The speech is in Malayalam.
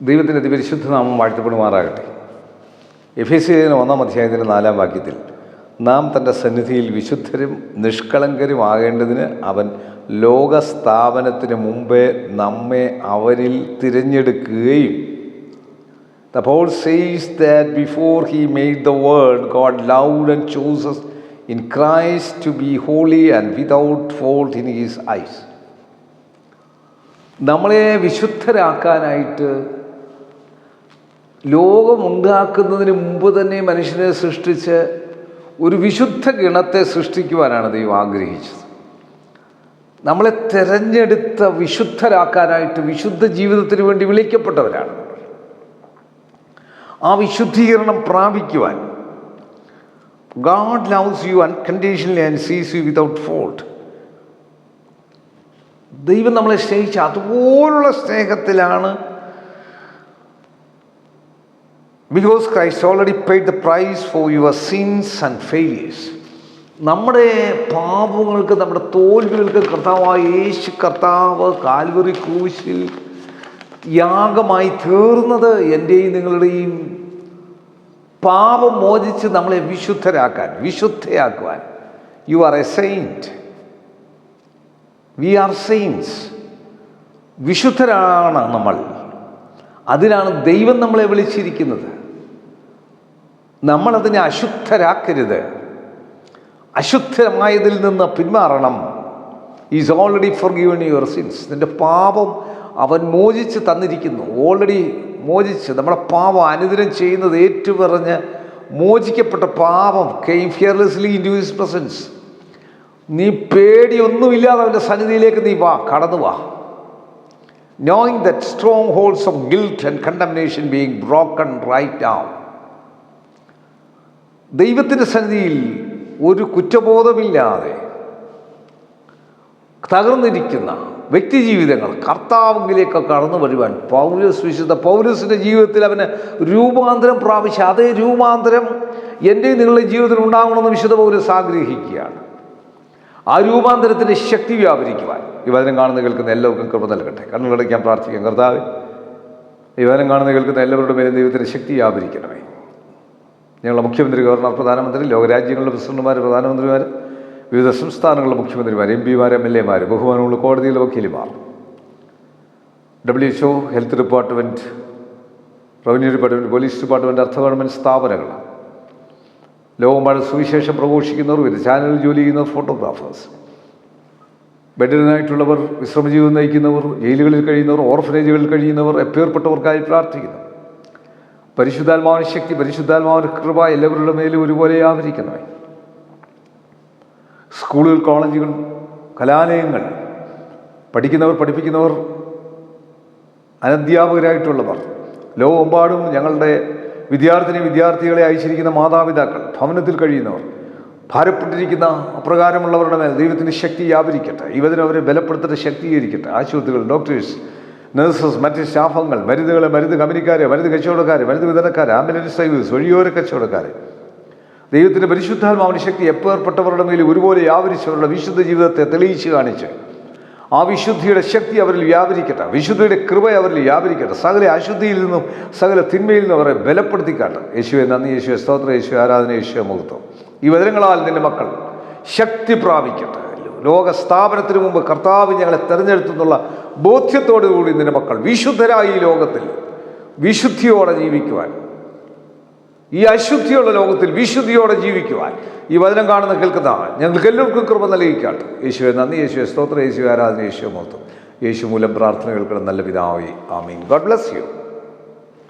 ദൈവത്തിന്റെ അതിപരിശുദ്ധ നാമം വാഴ്ത്തപ്പെടുമാറാകട്ടെ. എഫ് എസ് സിന് ഒന്നാം അധ്യായത്തിന്റെ നാലാം വാക്യത്തിൽ നാം തന്റെ സന്നിധിയിൽ വിശുദ്ധരും നിഷ്കളങ്കരും നിഷ്കളങ്കരുമാകേണ്ടതിന് അവൻ ലോകസ്ഥാപനത്തിന് മുമ്പേ നമ്മെ അവരിൽ തിരഞ്ഞെടുക്കുകയും the Paul says that before he made the world God loved and chooses in Christ to be holy and without fault in his eyes നമ്മളെ വിശുദ്ധരാക്കാനായിട്ട് ലോകമുണ്ടാക്കുന്നതിന് മുമ്പ് തന്നെ മനുഷ്യനെ സൃഷ്ടിച്ച് ഒരു വിശുദ്ധ ഗണത്തെ സൃഷ്ടിക്കുവാനാണ് ദൈവം ആഗ്രഹിച്ചത്. നമ്മളെ തിരഞ്ഞെടുത്ത വിശുദ്ധരാക്കാനായിട്ട് വിശുദ്ധ ജീവിതത്തിന് വേണ്ടി വിളിക്കപ്പെട്ടവരാണ്. ആ വിശുദ്ധീകരണം പ്രാപിക്കുവാൻ God loves you unconditionally and sees you without fault ദൈവം നമ്മളെ സ്നേഹിച്ച അതുപോലുള്ള സ്നേഹത്തിലാണ് because Christ already paid the price for your sins and failures നമ്മുടെ പാപങ്ങൾക്ക് നമ്മുടെ തോൽവികൾക്ക് കർത്താവായ യേശു കർത്താവ് കാൽവറി ക്രൂശിൽ യാഗമായി തീർന്നത് എന്റെയും നിങ്ങളുടെയും പാപം മോചിച്ച് നമ്മളെ വിശുദ്ധരാക്കാൻ വിശുദ്ധയാക്കുവാൻ. You are a saint we are saints വിശുദ്ധരാണ് നമ്മൾ. അതിനാണ് ദൈവം നമ്മളെ വിളിച്ചിരിക്കുന്നത്. നമ്മളതിനെ അശുദ്ധരാക്കരുത്. അശുദ്ധമായതിൽ നിന്ന് പിന്മാറണം. Is already forgiven your sins നിന്റെ പാപം അവൻ മോചിച്ച് തന്നിരിക്കുന്നു. ഓൾറെഡി മോചിച്ച് നമ്മുടെ പാപം അനുദിനം ചെയ്യുന്നത് ഏറ്റുപറഞ്ഞ് മോചിക്കപ്പെട്ട പാപം came fearlessly into his presence നീ പേടിയൊന്നുമില്ലാതെ അവന്റെ സന്നിധിയിലേക്ക് നീ വാ കടന്നു വാ. Knowing that strongholds of guilt and condemnation being broken right ആവും ദൈവത്തിന്റെ സന്നിധിയിൽ ഒരു കുറ്റബോധമില്ലാതെ തകർന്നിരിക്കുന്ന വ്യക്തി ജീവിതങ്ങൾ കർത്താവിലേക്ക് കടന്നു വരുവാൻ പൗരസ് വിശുദ്ധ പൗരസിന്റെ ജീവിതത്തിൽ അവന് രൂപാന്തരം പ്രാപിച്ച അതേ രൂപാന്തരം എന്റെയും നിങ്ങളുടെ ജീവിതത്തിൽ ഉണ്ടാകണമെന്ന് വിശുദ്ധ പൗരസ് ആഗ്രഹിക്കുകയാണ്. ആ രൂപാന്തരത്തിന്റെ ശക്തി വ്യാപരിക്കുവാൻ. ഈ വചനം കാണുന്ന കേൾക്കുന്ന എല്ലാവർക്കും കൃപ നൽകട്ടെ. കണ്ണുകളടയ്ക്കാൻ പ്രാർത്ഥിക്കാം കർത്താവ്. ഈ വചനം കാണുന്ന കേൾക്കുന്ന എല്ലാവരുടെ മേലും ദൈവത്തിന്റെ ശക്തി വ്യാപരിക്കണമേ. ഞങ്ങളുടെ മുഖ്യമന്ത്രി ഗവർണർ പ്രധാനമന്ത്രി ലോകരാജ്യങ്ങളുടെ പ്രസിഡന്റുമാർ പ്രധാനമന്ത്രിമാർ വിവിധ സംസ്ഥാനങ്ങളിലെ മുഖ്യമന്ത്രിമാർ എം പിമാർ എം എൽ എമാർ ബഹുമാനമുള്ള കോടതിയിലെ വക്കീലുമാർ. W H O health department revenue department police department അർത്ഥ ഗവൺമെന്റ് സ്ഥാപനങ്ങൾ ലോകമാണ് സുവിശേഷം പ്രഘോഷിക്കുന്നവർ വിവിധ ചാനലിൽ ജോലി ചെയ്യുന്നവർ ഫോട്ടോഗ്രാഫേഴ്സ്. ബെഡിനായിട്ടുള്ളവർ വിശ്രമജീവിതം നയിക്കുന്നവർ ജയിലുകളിൽ കഴിയുന്നവർ ഓർഫനേജുകളിൽ കഴിയുന്നവർ എപ്പേർപ്പെട്ടവർക്കായി പ്രാർത്ഥിക്കുന്നു. പരിശുദ്ധാത്മാവിന് ശക്തി പരിശുദ്ധാത്മാവിന് കൃപ എല്ലാവരുടെ മേലും ഒരുപോലെ ആവരിക്കണമേ സ്കൂളുകൾ കോളേജുകൾ കലാലയങ്ങൾ പഠിക്കുന്നവർ പഠിപ്പിക്കുന്നവർ അനധ്യാപകരായിട്ടുള്ളവർ ലോകമെമ്പാടും ഞങ്ങളുടെ വിദ്യാർത്ഥിനി വിദ്യാർത്ഥികളെ അയച്ചിരിക്കുന്ന മാതാപിതാക്കൾ ഭവനത്തിൽ കഴിയുന്നവർ ഭാരപ്പെട്ടിരിക്കുന്ന അപ്രകാരമുള്ളവരുടെ മേൽ ദൈവത്തിന്റെ ശക്തി വ്യാപരിക്കട്ടെ. ഇവതിനവരെ അവരെ ബലപ്പെടുത്തിട്ട് ശക്തീകരിക്കട്ടെ ആശുപത്രികൾ ഡോക്ടേഴ്സ് നഴ്സസ് മറ്റ് സ്റ്റാഫങ്ങൾ മരുന്നുകൾ മരുന്ന് കമ്പനിക്കാരെ മരുന്ന് കച്ചവടക്കാർ മരുന്ന് വിതരണക്കാർ ആംബുലൻസ് സർവീസ് വഴിയോര കച്ചവടക്കാർ ദൈവത്തിന്റെ പരിശുദ്ധാത്മാവിന്റെ ശക്തി എപ്പേർപ്പെട്ടവരുടെ മേൽ ഒരുപോലെ വ്യാപരിച്ചവരുടെ വിശുദ്ധ ജീവിതത്തെ തെളിയിച്ച് കാണിച്ച് ആ വിശുദ്ധിയുടെ ശക്തി അവരിൽ വ്യാപരിക്കട്ടെ. വിശുദ്ധിയുടെ കൃപ അവരിൽ വ്യാപരിക്കട്ടെ. സകല അശുദ്ധിയിൽ നിന്നും സകല തിന്മയിൽ നിന്നും അവരെ ബലപ്പെടുത്തിക്കാട്ടെ. യേശുവെ നന്ദി യേശു സ്തോത്ര യേശു ആരാധന യേശു മുഹൂർത്തം ഈ വചനങ്ങളാൽ നിന്റെ മക്കൾ ശക്തി പ്രാപിക്കട്ടെ. ലോക സ്ഥാപനത്തിന് മുമ്പ് കർത്താവ് ഞങ്ങളെ തെരഞ്ഞെടുത്തെന്നുള്ള ബോധ്യത്തോടുകൂടി നിന്റെ മക്കൾ വിശുദ്ധരായി ഈ ലോകത്തിൽ വിശുദ്ധിയോടെ ജീവിക്കുവാൻ. ഈ അശുദ്ധിയുള്ള ലോകത്തിൽ വിശുദ്ധിയോടെ ജീവിക്കുവാൻ. ഈ വചനം കാണുന്ന കേൾക്കുന്നതാണ് ഞങ്ങൾക്ക് എല്ലാവർക്കും കൃപ നൽകിക്കാട്ടെ യേശുവെ നന്ദി യേശുവെ സ്തോത്ര. യേശു ആരാധന യേശു മൂത്തം യേശു മൂലം പ്രാർത്ഥന കേൾക്കണം. നല്ല പിതാവേ. ആമീൻ. God bless you.